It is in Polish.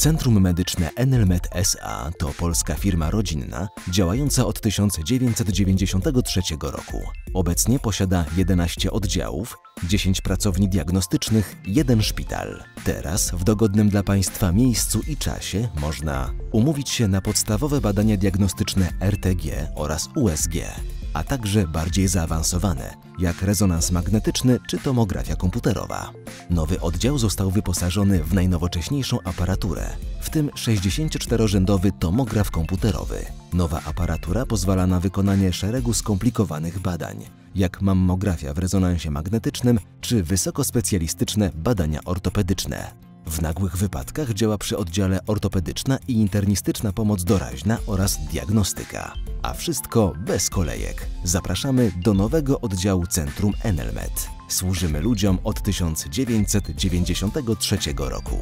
Centrum Medyczne Enelmed SA to polska firma rodzinna działająca od 1993 roku. Obecnie posiada 11 oddziałów, 10 pracowni diagnostycznych, jeden szpital. Teraz w dogodnym dla Państwa miejscu i czasie można umówić się na podstawowe badania diagnostyczne RTG oraz USG, a także bardziej zaawansowane, jak rezonans magnetyczny czy tomografia komputerowa. Nowy oddział został wyposażony w najnowocześniejszą aparaturę, w tym 64-rzędowy tomograf komputerowy. Nowa aparatura pozwala na wykonanie szeregu skomplikowanych badań, jak mammografia w rezonansie magnetycznym czy wysokospecjalistyczne badania ortopedyczne. W nagłych wypadkach działa przy oddziale ortopedyczna i internistyczna pomoc doraźna oraz diagnostyka. A wszystko bez kolejek. Zapraszamy do nowego oddziału Centrum Enelmed. Służymy ludziom od 1993 roku.